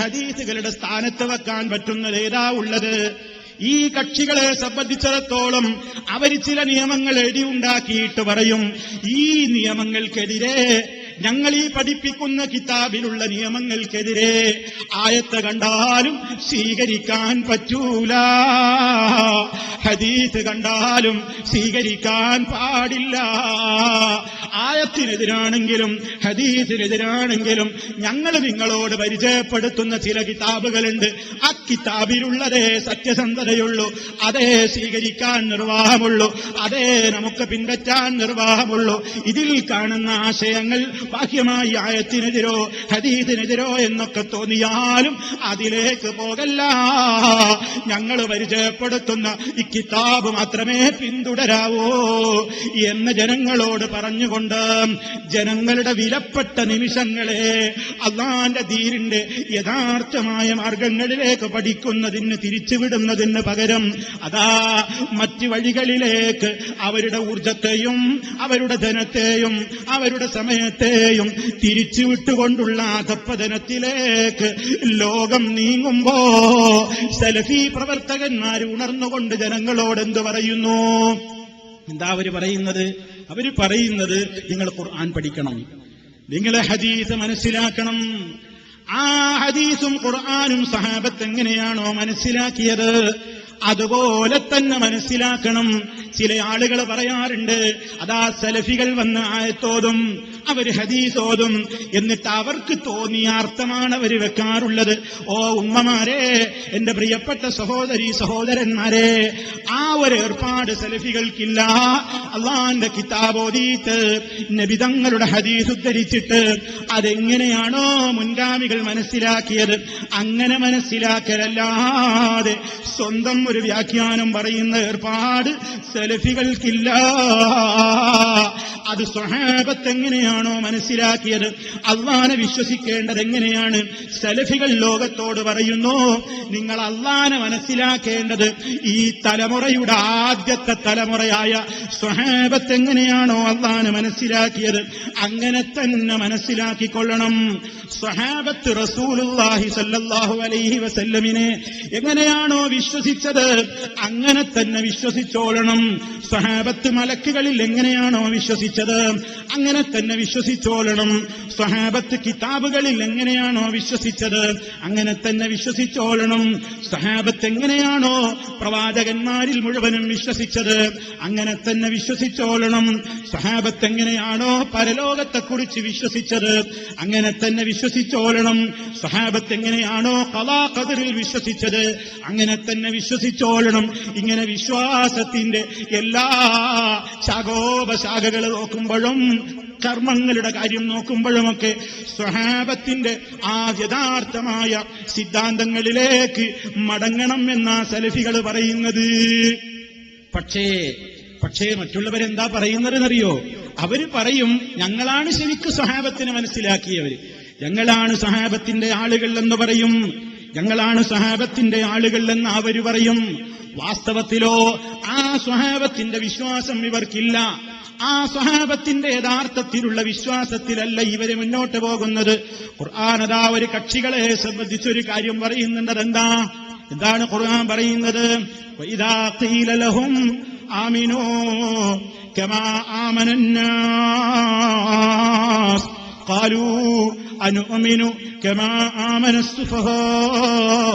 ഹദീസുകളുടെ സ്ഥാനത്ത് വെക്കാൻ പറ്റുന്നത് ഏതാ ഉള്ളത്? ഈ കക്ഷികളെ സംബന്ധിച്ചിടത്തോളം അവർ ചില നിയമങ്ങൾ എഴുതിയുണ്ടാക്കിയിട്ട് പറയും ഈ നിയമങ്ങൾക്കെതിരെ ഞങ്ങൾ ഈ പഠിപ്പിക്കുന്ന കിതാബിലുള്ള നിയമങ്ങൾക്കെതിരെ ആയത്ത് കണ്ടാലും സ്വീകരിക്കാൻ പറ്റൂല. ഹദീത്ത് കണ്ടാലും സ്വീകരിക്കാൻ പാടില്ല. ആയത്തിനെതിരാണെങ്കിലും ഹദീസിനെതിരാണെങ്കിലും ഞങ്ങൾ നിങ്ങളോട് പരിചയപ്പെടുത്തുന്ന ചില കിതാബുകളുണ്ട്. ആ കിതാബിലുള്ളതേ സത്യസന്ധതയുള്ളൂ അതേ സ്വീകരിക്കാൻ നിർവാഹമുള്ളൂ അതേ നമുക്ക് പിൻപറ്റാൻ നിർവാഹമുള്ളൂ. ഇതിൽ കാണുന്ന ആശയങ്ങൾ ബാഹ്യമായി ആയത്തിനെതിരോ ഹദീസിനെതിരോ എന്നൊക്കെ തോന്നിയാലും അതിലേക്ക് പോകല്ല. ഞങ്ങൾ പരിചയപ്പെടുത്തുന്ന ഈ കിതാബ് മാത്രമേ പിന്തുടരാവൂ എന്ന് ജനങ്ങളോട് പറഞ്ഞുകൊണ്ട് ജനങ്ങളുടെ വിലപ്പെട്ട നിമിഷങ്ങളെ അള്ളാന്റെ ധീരിന്റെ യഥാർത്ഥമായ മാർഗങ്ങളിലേക്ക് പഠിക്കുന്നതിന് തിരിച്ചുവിടുന്നതിന് പകരം അതാ മറ്റു വഴികളിലേക്ക് അവരുടെ ഊർജത്തെയും അവരുടെ ധനത്തെയും അവരുടെ സമയത്തെയും തിരിച്ചുവിട്ടുകൊണ്ടുള്ള അധപ്പതനത്തിലേക്ക് ലോകം നീങ്ങുമ്പോ സലഫി പ്രവർത്തകന്മാർ ഉണർന്നുകൊണ്ട് ജനങ്ങളോട് പറയുന്നു? എന്താ അവർ പറയുന്നത്? അവർ പറയുന്നത് നിങ്ങൾ ഖുർആൻ പഠിക്കണം. നിങ്ങളെ ഹദീസ് മനസ്സിലാക്കണം. ആ ഹദീസും ഖുർആാനും സഹാബത്ത് എങ്ങനെയാണോ മനസ്സിലാക്കിയത്? അതുപോലെ തന്നെ മനസ്സിലാക്കണം. ചില ആളുകൾ പറയാറുണ്ട് അതാ സലഫികൾ വന്ന് ആയത്തോതും അവർ ഹദീസോതും. എന്നിട്ട് അവർക്ക് തോന്നിയ അർത്ഥമാണ് അവർ വെക്കാറുള്ളത്. ഓ ഉമ്മമാരെ എന്റെ പ്രിയപ്പെട്ട സഹോദരി സഹോദരന്മാരെ ആ ഒരു ഏർപ്പാട് സലഫികൾക്കില്ല. അള്ളാന്റെ കിതാബോദീത്ത് നബിതങ്ങളുടെ ഹദീസ് ഉദ്ധരിച്ചിട്ട് അതെങ്ങനെയാണോ മുൻഗാമികൾ മനസ്സിലാക്കിയത്. അങ്ങനെ മനസ്സിലാക്കലല്ലാതെ സ്വന്തം ഒരു വ്യാഖ്യാനം പറയുന്ന ഏർപ്പാട് സലഫികൾക്കില്ല. അത് സ്വഹാബത്ത് എങ്ങനെയാണോ മനസ്സിലാക്കിയത്? അള്ളാനെ വിശ്വസിക്കേണ്ടത് എങ്ങനെയാണ് സലഫികൾ ലോകത്തോട് പറയുന്നു നിങ്ങൾ അള്ളാനെ മനസ്സിലാക്കേണ്ടത് ഈ തലമുറയുടെ ആദ്യത്തെ തലമുറയായ സ്വഹാബത്ത് എങ്ങനെയാണോ അള്ളാനെ മനസ്സിലാക്കിയത്? അങ്ങനെ തന്നെ മനസ്സിലാക്കിക്കൊള്ളണം. സ്വഹാബത്ത് റസൂലുല്ലാഹി സല്ലാഹു അലൈഹി വസല്ലമിനെ എങ്ങനെയാണോ വിശ്വസിച്ചത്? അങ്ങനെ തന്നെ വിശ്വസിച്ചോളണം. സ്വഹാബത്ത് മലക്കുകളിൽ എങ്ങനെയാണോ വിശ്വസിച്ചത്? അങ്ങനെ തന്നെ വിശ്വസിച്ചോളണം. സഹാബത്ത് കിതാബുകളിൽ എങ്ങനെയാണോ വിശ്വസിച്ചത്? അങ്ങനെ തന്നെ വിശ്വസിച്ചോളണം. സഹാബത്ത് എങ്ങനെയാണോ പ്രവാചകന്മാരിൽ മുഴുവനും വിശ്വസിച്ചത്? അങ്ങനെ തന്നെ വിശ്വസിച്ചോളണം. സഹാബത്ത് എങ്ങനെയാണോ പരലോകത്തെക്കുറിച്ച് വിശ്വസിച്ചത്? അങ്ങനെ തന്നെ വിശ്വസിച്ചോളണം. സഹാബത്ത് എങ്ങനെയാണോ കലാ വിശ്വസിച്ചത്? അങ്ങനെ തന്നെ വിശ്വസിച്ചോളണം. ഇങ്ങനെ വിശ്വാസത്തിന്റെ എല്ലാ ശാഖോപശാഖകൾ നോക്കുമ്പോഴും കർമ്മങ്ങളുടെ കാര്യം നോക്കുമ്പോഴുമൊക്കെ സ്വഹാബത്തിന്റെ ആ യഥാർത്ഥമായ സിദ്ധാന്തങ്ങളിലേക്ക് മടങ്ങണം എന്നാ സലഫികൾ പറയുന്നത്. പക്ഷേ പക്ഷേ മറ്റുള്ളവരെന്താ പറയുന്നതെന്നറിയോ? അവർ പറയും ഞങ്ങളാണ് ശരിക്കും സ്വഹാബത്തിനെ മനസ്സിലാക്കിയവര്. ഞങ്ങളാണ് സഹാബത്തിന്റെ ആളുകൾ എന്ന് പറയും. ഞങ്ങളാണ് സഹാബത്തിന്റെ ആളുകൾ എന്ന് അവർ പറയും. വാസ്തവത്തിലോ ആ സ്വഹാബത്തിന്റെ വിശ്വാസം ഇവർക്കില്ല. ആ സ്വഹാബത്തിന്റെ യഥാർത്ഥത്തിലുള്ള വിശ്വാസത്തിലല്ല ഇവര് മുന്നോട്ട് പോകുന്നത് ഖുർആാനതാ ഒരു കക്ഷികളെ സംബന്ധിച്ചൊരു കാര്യം പറയുന്നുണ്ട് അതെന്താ എന്താണ് ഖുർആൻ പറയുന്നത് വൈദാ ഖീല ലഹും ആമിനൂ കമാ ആമനന്നാസ് قالوا أنؤمن كما آمن السفهاء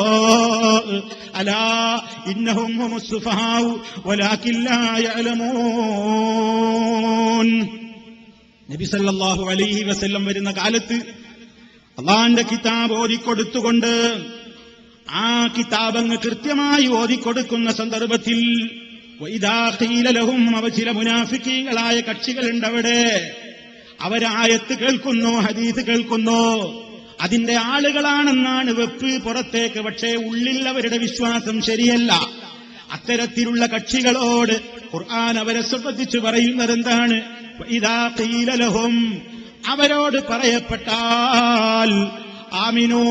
ألا إنهم هم السفهاء ولكن لا يعلمون നബി സല്ലല്ലാഹു അലൈഹി വസ്ല്ലം വരുന്ന കാലത്ത് അള്ളാന്റെ കിതാബ് ഓതിക്കൊടുത്തുകൊണ്ട് ആ കിതാബങ്ങ് കൃത്യമായി ഓതിക്കൊടുക്കുന്ന സന്ദർഭത്തിൽ വൈദാഖീലലഹും അവ ചില മുനാഫിക്കീകളായ കക്ഷികളുണ്ട് അവിടെ. അവരായത്ത് കേൾക്കുന്നു ഹദീസ് കേൾക്കുന്നു. അതിന്റെ ആളുകളാണെന്നാണ് വെപ്പ് പുറത്തേക്ക്. പക്ഷേ ഉള്ളിൽ അവരുടെ വിശ്വാസം ശരിയല്ല. അത്തരത്തിലുള്ള കക്ഷികളോട് ഖുർആൻ അവരെ സംബന്ധിച്ച് പറയുന്നത് എന്താണ് ഇതാ കീലലഹും അവരോട് പറയപ്പെട്ടാൽ ആമിനോ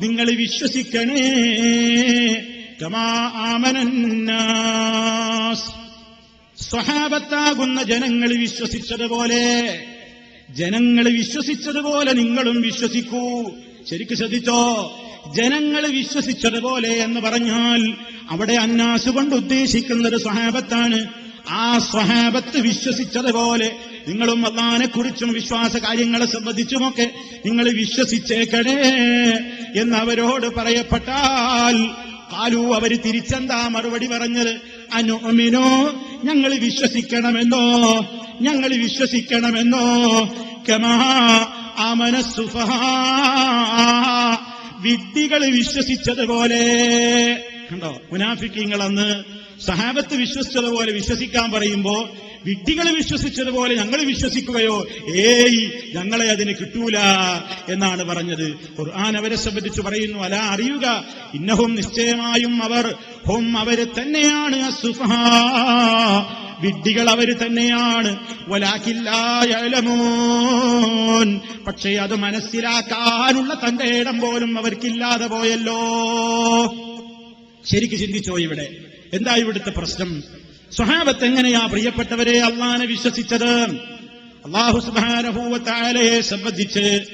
നിങ്ങൾ വിശ്വസിക്കണേ കമാ ആമനന്നാസ് സ്വഹാബത്താകുന്ന ജനങ്ങൾ വിശ്വസിച്ചതുപോലെ ജനങ്ങൾ വിശ്വസിച്ചതുപോലെ നിങ്ങളും വിശ്വസിക്കൂ. ശരിക്ക് ശ്രദ്ധിച്ചോ? ജനങ്ങൾ വിശ്വസിച്ചതുപോലെ എന്ന് പറഞ്ഞാൽ അവിടെ അന്നാസ് കൊണ്ട് ഉദ്ദേശിക്കുന്നത് സ്വഹാബത്താണ്. ആ സ്വഹാബത്ത് വിശ്വസിച്ചതുപോലെ നിങ്ങളും അള്ളഹാനെക്കുറിച്ചും വിശ്വാസ കാര്യങ്ങളെ സംബന്ധിച്ചുമൊക്കെ നിങ്ങൾ വിശ്വസിച്ചേക്കണേ എന്ന് അവരോട് പറയപ്പെട്ടാൽ കാലു അവർ തിരിച്ചെന്താ മറുപടി പറഞ്ഞത്? അനുമിനോ ഞങ്ങൾ വിശ്വസിക്കണമെന്നോ? ഞങ്ങൾ വിശ്വസിക്കണമെന്നോ? കമാ ആമനസുഫഹാ വിഡ്ഢികൾ വിശ്വസിച്ചതുപോലെ. കണ്ടോ? മുനാഫിക്കങ്ങൾ അന്ന് സഹാബത്ത് വിശ്വസിച്ചതുപോലെ വിശ്വസിക്കാൻ പറയുമ്പോ വിഡ്ഢികൾ വിശ്വസിച്ചതുപോലെ ഞങ്ങൾ വിശ്വസിക്കുകയോ ഏയ് ഞങ്ങളെ അതിന് കിട്ടൂല എന്നാണ് പറഞ്ഞത്. ഖുർആൻ അവരെ സംബന്ധിച്ച് പറയുന്നു അല അറിയുക ഇന്നഹും നിശ്ചയമായും അവർ ഹും അവർ തന്നെയാണ് വിഡ്ഢികൾ അവർ തന്നെയാണ്. പക്ഷേ അത് മനസ്സിലാക്കാനുള്ള തന്റെ ഇടം പോലും അവർക്കില്ലാതെ പോയല്ലോ. ശരിക്ക് ചിന്തിച്ചോ ഇവിടെ? എന്താ ഇവിടുത്തെ പ്രശ്നം? സ്വഹാബത്ത് എങ്ങനെയാ പ്രിയപ്പെട്ടവരെ അള്ളാനെ വിശ്വസിച്ചത്? അള്ളാഹു സുബാനഭൂവത്താലയെ സംബന്ധിച്ച്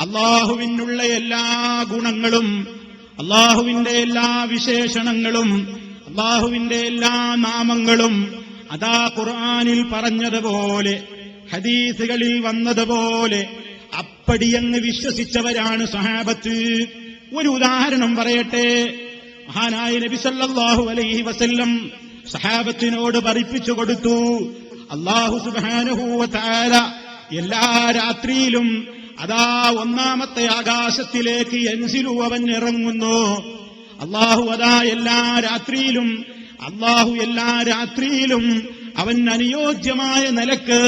അള്ളാഹുവിനുള്ള എല്ലാ ഗുണങ്ങളും അള്ളാഹുവിന്റെ എല്ലാ വിശേഷണങ്ങളും അള്ളാഹുവിന്റെ എല്ലാ നാമങ്ങളും അതാ ഖുർആാനിൽ പറഞ്ഞതുപോലെ ഹദീസുകളിൽ വന്നതുപോലെ അപ്പടിയങ്ങ് വിശ്വസിച്ചവരാണ് സഹാബത്ത് ഒരു ഉദാഹരണം പറയട്ടെ. മഹാനായ നബിസല്ലാഹു അലൈഹി വസല്ലം സഹാബത്തിനോട് പഠിപ്പിച്ചു കൊടുത്തു. അള്ളാഹു സുബാനുഹൂവ താര എല്ലാ രാത്രിയിലും അതാ ഒന്നാമത്തെ ആകാശത്തിലേക്ക് എൻസിലു അവൻ ഇറങ്ങുന്നു. അള്ളാഹു അതാ എല്ലാ രാത്രിയിലും അള്ളാഹു എല്ലാ രാത്രിയിലും അവൻ അനുയോജ്യമായ നിലയ്ക്ക്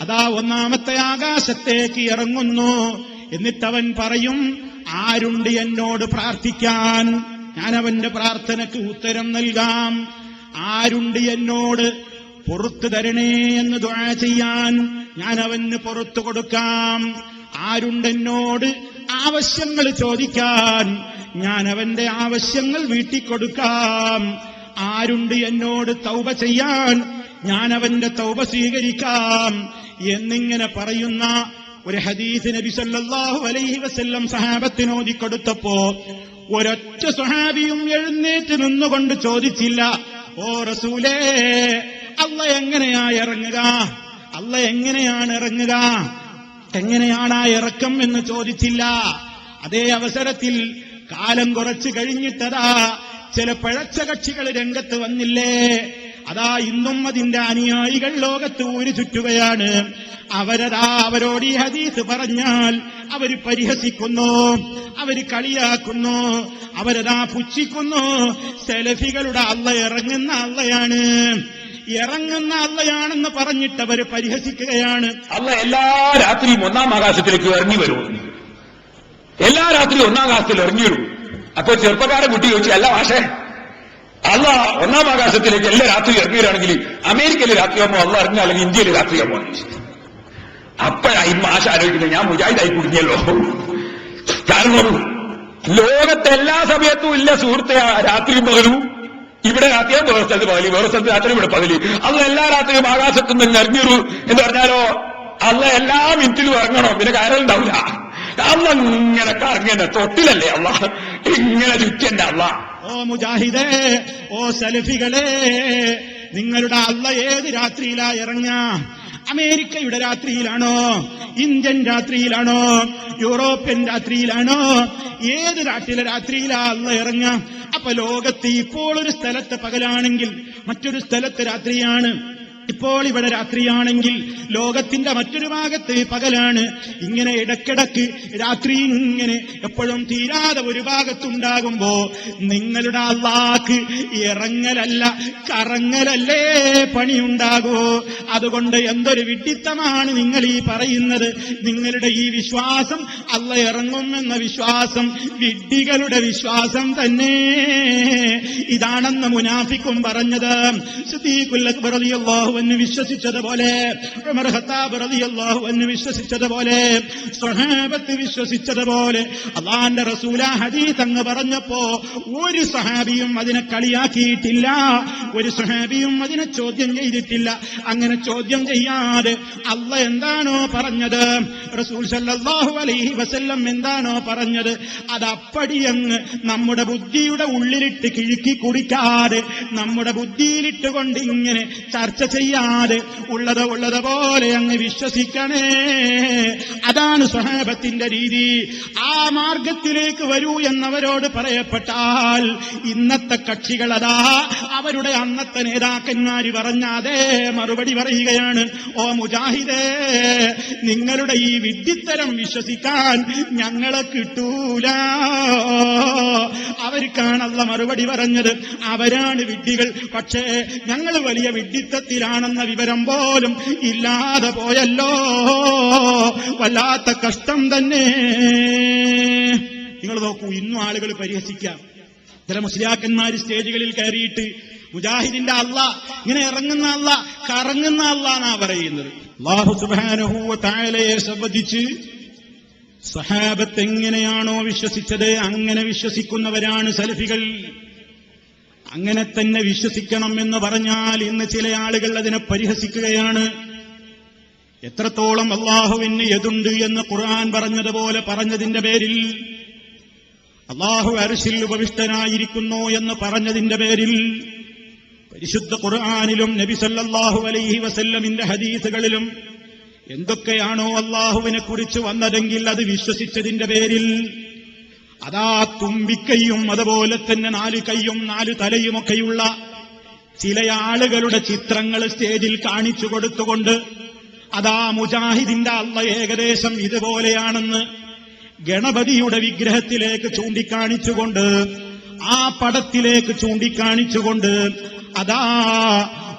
അതാ ഒന്നാമത്തെ ആകാശത്തേക്ക് ഇറങ്ങുന്നു. എന്നിട്ടവൻ പറയും ആരുണ്ട് എന്നോട് പ്രാർത്ഥിക്കാൻ? ഞാൻ അവന്റെ പ്രാർത്ഥനയ്ക്ക് ഉത്തരം നൽകാം. ആരുണ്ട് എന്നോട് പുറത്തു തരണേ എന്ന് ദുആ ചെയ്യാൻ ഞാൻ അവന് പുറത്തു കൊടുക്കാം. ആരുണ്ടെന്നോട് ആവശ്യങ്ങൾ ചോദിക്കാൻ ഞാൻ അവന്റെ ആവശ്യങ്ങൾ വീട്ടിക്കൊടുക്കാം. ആരുണ്ട് എന്നോട് തൗബ ചെയ്യാൻ ഞാൻ അവന്റെ തൗബ സ്വീകരിക്കാം. എന്നിങ്ങനെ പറയുന്ന ഒരു ഹദീസ് നബി സല്ലല്ലാഹു അലൈഹി വസ്ല്ലം സഹാബത്തിനോദി കൊടുത്തപ്പോ ഒരൊറ്റ സ്വഹാബിയും എഴുന്നേറ്റ് നിന്നുകൊണ്ട് ചോദിച്ചില്ല ഓ റസൂലേ അല്ല എങ്ങനെയാ ഇറങ്ങുക? അല്ല എങ്ങനെയാണ് ഇറങ്ങുക? എങ്ങനെയാണ് ആ ഇറക്കം എന്ന് ചോദിച്ചില്ല. അതേ അവസരത്തിൽ കാലം കുറച്ച് കഴിഞ്ഞിട്ടതാ ചില പഴച്ച കക്ഷികൾ രംഗത്ത് വന്നില്ലേ? അതാ ഇന്നും അതിന്റെ അനുയായികൾ ലോകത്ത് ഊരി ചുറ്റുകയാണ് അവരതാ അവരോട് ഈ ഹദീസ് പറഞ്ഞാൽ അവർ പരിഹസിക്കുന്നു അവർ കളിയാക്കുന്നു അവരതാ പുച്ഛിക്കുന്നു. സെലഫികളുടെ അള്ള ഇറങ്ങുന്ന അള്ളയാണ്. ഇറങ്ങുന്ന അള്ളയാണെന്ന് പറഞ്ഞിട്ട് അവർ പരിഹസിക്കുകയാണ്. അള്ള എല്ലാ രാത്രിയും ഒന്നാം ആകാശത്തിലേക്ക് ഇറങ്ങി വരും. എല്ലാ രാത്രിയും ഒന്നാം ആകാശത്തിൽ ഇറങ്ങി വരും. അപ്പൊ ചെറുപ്പക്കാരൻ കുട്ടി ചോദിച്ചു അല്ല മാഷേ അല്ല ഒന്നാം ആകാശത്തിലേക്ക് എല്ലാ രാത്രി ഇറങ്ങിയാണെങ്കിൽ അമേരിക്കയിലെ രാത്രിയാകുമ്പോൾ അല്ല അറിഞ്ഞ അല്ലെങ്കിൽ ഇന്ത്യയിലെ രാത്രിയാകുമ്പോൾ. അപ്പോഴായി മാഷ ആലോചിക്കുന്നത് ഞാൻ മുജാഹിദായി കുടുങ്ങിയല്ലോ. കാരണം ലോകത്തെ എല്ലാ സമയത്തും ഇല്ല സുഹൃത്തെ രാത്രിയും പകലും. ഇവിടെ രാത്രിയും വേറെ സ്ഥലത്ത് പകലി വേറെ സ്ഥലത്ത് രാത്രി ഇവിടെ പകലി. അത് എല്ലാ രാത്രിയും ആകാശത്തുനിന്ന് ഇറങ്ങിയൊരു എന്ന് പറഞ്ഞാലോ അല്ല എല്ലാ മിനിറ്റിലും ഇറങ്ങണം. പിന്നെ കാര്യം ഉണ്ടാവില്ല. അല്ല ഇങ്ങനെ കറങ്ങനെ തൊട്ടിലല്ലേ അല്ല ഇങ്ങനെ ചുറ്റന്റെ അല്ല ഓ മുജാഹിദേ ഓ സലഫികളെ നിങ്ങളുടെ അള്ള ഏത് രാത്രിയിലാ ഇറങ്ങ അമേരിക്കയുടെ രാത്രിയിലാണോ? ഇന്ത്യൻ രാത്രിയിലാണോ? യൂറോപ്യൻ രാത്രിയിലാണോ? ഏത് നാട്ടിലെ രാത്രിയിലാ അള്ള ഇറങ്ങ അപ്പൊ ലോകത്ത് ഇപ്പോൾ ഒരു സ്ഥലത്ത് പകലാണെങ്കിൽ മറ്റൊരു സ്ഥലത്ത് രാത്രിയാണ്. ഇപ്പോൾ ഇവിടെ രാത്രിയാണെങ്കിൽ ലോകത്തിന്റെ മറ്റൊരു ഭാഗത്ത് പകലാണ്. ഇങ്ങനെ ഇടക്കിടക്ക് രാത്രി ഇങ്ങനെ എപ്പോഴും തീരാതെ ഒരു ഭാഗത്തുണ്ടാകുമ്പോ നിങ്ങളുടെ അള്ളാക്ക് ഇറങ്ങലല്ല കറങ്ങലല്ലേ പണിയുണ്ടാകുമോ അതുകൊണ്ട് എന്തൊരു വിഡിത്തമാണ് നിങ്ങൾ ഈ പറയുന്നത്. നിങ്ങളുടെ ഈ വിശ്വാസം അല്ല ഇറങ്ങുമെന്ന വിശ്വാസം വിഡ്ഢികളുടെ വിശ്വാസം തന്നെ. ഇതാണെന്ന് മുനാഫിക്കും പറഞ്ഞത്. സിദ്ദീഖുൽ അക്ബർ എന്ന് വിശ്വസിച്ചതുപോലെ ഉമർ റളിയല്ലാഹു എന്ന് വിശ്വസിച്ചതുപോലെ സഹാബത്ത് വിശ്വസിച്ചതുപോലെ അള്ളാന്റെ റസൂല ഹദീസ് അങ്ങ് പറഞ്ഞപ്പോ ഒരു സഹാബിയും അതിനെ കളിയാക്കിയിട്ടില്ല ഒരു സഹാബിയും അതിനെ ചോദ്യം ചെയ്തിട്ടില്ല. അങ്ങനെ ചോദ്യം ചെയ്യാതെ അല്ല എന്താണോ പറഞ്ഞത്? റസൂൽ സല്ലാഹു അലൈഹി വസല്ലം എന്താണോ പറഞ്ഞത്? അത് നമ്മുടെ ബുദ്ധിയുടെ ഉള്ളിലിട്ട് കിഴുക്കി കുടിക്കാതെ നമ്മുടെ ബുദ്ധിയിലിട്ട് കൊണ്ട് ഇങ്ങനെ ചർച്ച ചെയ്യാതെ ഉള്ളത് ഉള്ളത് പോലെ അങ്ങ് വിശ്വസിക്കണേ. അതാണ് സഹാബത്തിന്റെ രീതി. ആ മാർഗത്തിലേക്ക് വരൂ എന്നവരോട് പറയപ്പെട്ടാൽ ഇന്നത്തെ കക്ഷികൾ അതാ അവരുടെ അന്നത്തെ നേതാക്കന്മാർ പറഞ്ഞ അതേ മറുപടി പറയുകയാണ് ഓ മുജാഹിദേ നിങ്ങളുടെ ഈ വിദ്യത്തരം വിശ്വസിക്കാൻ ഞങ്ങളെ കിട്ടൂല. അവർക്കാണല്ല മറുപടി പറഞ്ഞത്. അവരാണ് വിഡ്ഢികൾ. പക്ഷേ ഞങ്ങൾ വലിയ വിഡ്ഢിത്തത്തിലാണെന്ന വിവരം പോലും ഇല്ലാതെ പോയല്ലോ. വല്ലാത്ത കഷ്ടം തന്നെ. നിങ്ങൾ നോക്കൂ ഇന്നും ആളുകൾ പരിഹസിക്കാം. ചില മുസ്ലിയാക്കന്മാർ സ്റ്റേജുകളിൽ കയറിയിട്ട് മുജാഹിദിന്റെ അല്ല ഇങ്ങനെ ഇറങ്ങുന്ന അല്ല കറങ്ങുന്ന അല്ല എന്നാ പറയുന്നത്. അള്ളാഹു സുബാനഹൂവ താഴലയെ സംബന്ധിച്ച് സഹാബത്ത് എങ്ങനെയാണോ വിശ്വസിച്ചത് അങ്ങനെ വിശ്വസിക്കുന്നവരാണ് സലഫികൾ. അങ്ങനെ തന്നെ വിശ്വസിക്കണം എന്ന് പറഞ്ഞാൽ ഇന്ന് ചില ആളുകൾ അതിനെ പരിഹസിക്കുകയാണ്. എത്രത്തോളം അള്ളാഹുവിന് എതുണ്ട് എന്ന് ഖുർആൻ പറഞ്ഞതുപോലെ പറഞ്ഞതിന്റെ പേരിൽ അള്ളാഹു അരിശിൽ ഉപവിഷ്ടനായിരിക്കുന്നു എന്ന് പറഞ്ഞതിന്റെ പേരിൽ പരിശുദ്ധ ഖുർആാനിലും നബി സല്ലല്ലാഹു അലൈഹി വസല്ലമിന്റെ ഹദീസുകളിലും എന്തൊക്കെയാണോ അള്ളാഹുവിനെ കുറിച്ച് വന്നതെങ്കിൽ അത് വിശ്വസിച്ചതിന്റെ പേരിൽ അതാ തുമ്പിക്കൈയും അതുപോലെ തന്നെ നാല് കൈയും നാല് തലയുമൊക്കെയുള്ള ചില ആളുകളുടെ ചിത്രങ്ങൾ സ്റ്റേജിൽ കാണിച്ചു കൊടുത്തുകൊണ്ട് അതാ മുജാഹിദിന്റെ അള്ള ഏകദേശം ഇതുപോലെയാണെന്ന് ഗണപതിയുടെ വിഗ്രഹത്തിലേക്ക് ചൂണ്ടിക്കാണിച്ചുകൊണ്ട് ആ പടത്തിലേക്ക് ചൂണ്ടിക്കാണിച്ചുകൊണ്ട് അതാ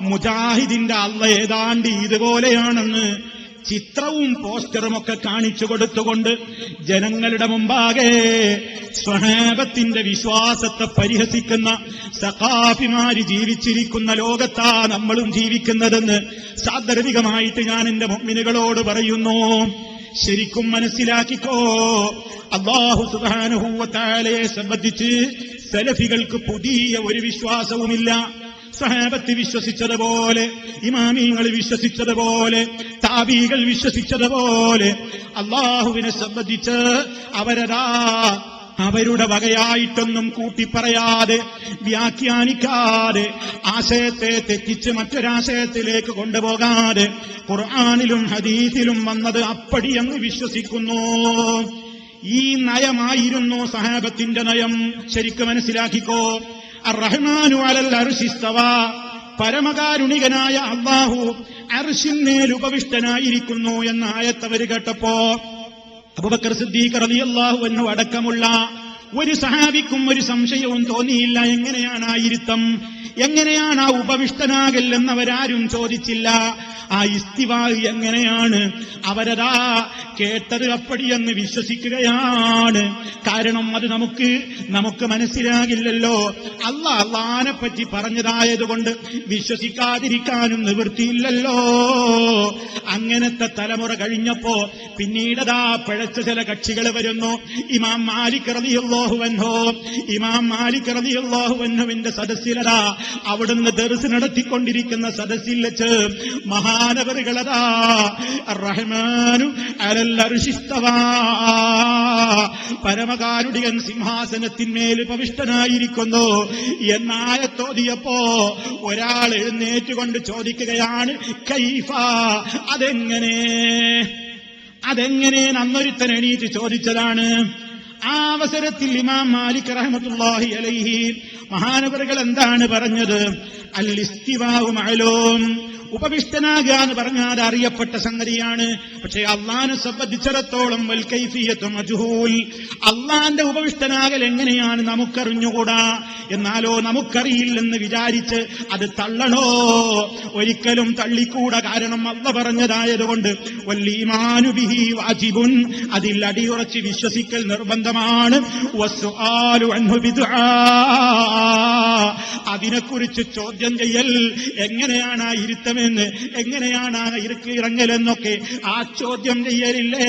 മുജാഹിദിന്റെ അള്ള ഏതാണ്ട് ഇതുപോലെയാണെന്ന് ചിത്രവും പോസ്റ്ററും ഒക്കെ കാണിച്ചു കൊടുത്തുകൊണ്ട് ജനങ്ങളുടെ മുമ്പാകെ സ്വഹാബത്തിന്റെ വിശ്വാസത്തെ പരിഹസിക്കുന്ന സഖാഫിമാര് ജീവിച്ചിരിക്കുന്ന ലോകത്താ നമ്മളും ജീവിക്കുന്നതെന്ന് സാദർഭികമായിട്ട് ഞാൻ എന്റെ മുഗ്മിനുകളോട് പറയുന്നു. ശരിക്കും മനസ്സിലാക്കിക്കോ. അള്ളാഹു സുധാനുഭൂവത്താലയെ സംബന്ധിച്ച് സലഫികൾക്ക് പുതിയ ഒരു വിശ്വാസവുമില്ല. സഹാബത്ത് വിശ്വസിച്ചതുപോലെ ഇമാമിങ്ങൾ വിശ്വസിച്ചതുപോലെ താബീകൾ വിശ്വസിച്ചതുപോലെ അള്ളാഹുവിനെ സംബന്ധിച്ച് അവരതാ അവരുടെ വകയായിട്ടൊന്നും കൂട്ടിപ്പറയാതെ വ്യാഖ്യാനിക്കാതെ ആശയത്തെ തെറ്റിച്ച് മറ്റൊരാശയത്തിലേക്ക് കൊണ്ടുപോകാതെ ഖുർആാനിലും ഹദീസിലും വന്നത് അപ്പടിയെന്ന് വിശ്വസിക്കുന്നു. ഈ നയമായിരുന്നു സഹാബത്തിന്റെ നയം. ശരിക്കും മനസ്സിലാക്കിക്കോ. റഹ്മാനു അലൽ അർശിസ്തവ. പരമകാരുണികനായ അള്ളാഹു അർഷിന്മേൽ ഉപവിഷ്ടനായിരിക്കുന്നു എന്ന കേട്ടപ്പോ അബുബക്കർ സിദ്ദീഖ് റളിയല്ലാഹു അൻഹു അടക്കമുള്ള ഒരു സഹാബിക്കും ഒരു സംശയവും തോന്നിയില്ല. എങ്ങനെയാണ് ആ ഇരുത്തം? എങ്ങനെയാണ് ആ ഉപവിഷ്ടനാകൽ എന്നവരാരും ചോദിച്ചില്ല. ആ ഇസ്തിവാ എങ്ങനെയാണ്? അവരതാ കേട്ടത് അപ്പടിയെന്ന് വിശ്വസിക്കുകയാണ്. കാരണം അത് നമുക്ക് നമുക്ക് മനസ്സിലാകില്ലല്ലോ. അല്ല അള്ളഹാനെ പറ്റി പറഞ്ഞതായതുകൊണ്ട് വിശ്വസിക്കാതിരിക്കാനും നിവൃത്തിയില്ലല്ലോ. അങ്ങനത്തെ തലമുറ കഴിഞ്ഞപ്പോ പിന്നീടതാ പിഴച്ച ചില കക്ഷികൾ വരുന്നു. ഇമാം മാലിക് റളിയല്ലാഹുവൻഹോ ഇമാം മാലിക് റളിയല്ലാഹുവൻഹുവിന്റെ സദസ്സിലതാ അവിടുന്ന് ദർസ് നടത്തിക്കൊണ്ടിരിക്കുന്ന സദസ്സിൽ വെച്ച് പരമകാരുടികൻ സിംഹാസനത്തിന്മേൽ പവിഷ്ടനായിരിക്കുന്നു എന്നായത്തോതിയപ്പോ ഒരാൾ എഴുന്നേറ്റുകൊണ്ട് ചോദിക്കുകയാണ് കൈഫ അതെങ്ങനെ? അതെങ്ങനെ? അന്നൊരുത്തൻ എണീറ്റ് ചോദിച്ചതാണ്. ആ അവസരത്തിൽ ഇമാം മാലിക് റഹ്മത്തുള്ളാഹി അലൈഹി മഹാനവറുകൾ എന്താണ് പറഞ്ഞത്? അല്ലിസ്തിവാവും ഇസ്തിവാഹു എന്ന് പറഞ്ഞാൽ അറിയപ്പെട്ട സംഗതിയാണ്. പക്ഷേ അള്ളാനെ സംബന്ധിച്ചിടത്തോളം വൽ അജുഹൂൽ അള്ളാന്റെ ഉപവിഷ്ടനാകൽ എങ്ങനെയാണ് നമുക്കറിഞ്ഞുകൂടാ? എന്നാലോ നമുക്കറിയില്ലെന്ന് വിചാരിച്ച് അത് തള്ളണോ? ഒരിക്കലും തള്ളിക്കൂട കാരണം അള്ള പറഞ്ഞതായതുകൊണ്ട് വല്ലീമാനുബിഹി വാജിബുൻ. അതിൽ അടിയുറച്ച് വിശ്വസിക്കൽ നിർബന്ധമാണ്. അതിനെക്കുറിച്ച് ചോദ്യം ചെയ്യൽ എങ്ങനെയാണ് ആ ഇരുത്തം എങ്ങനെയാണ് ഇറക്കി ഇറങ്ങലെന്നൊക്കെ ആ ചോദ്യം ചെയ്യലില്ലേ?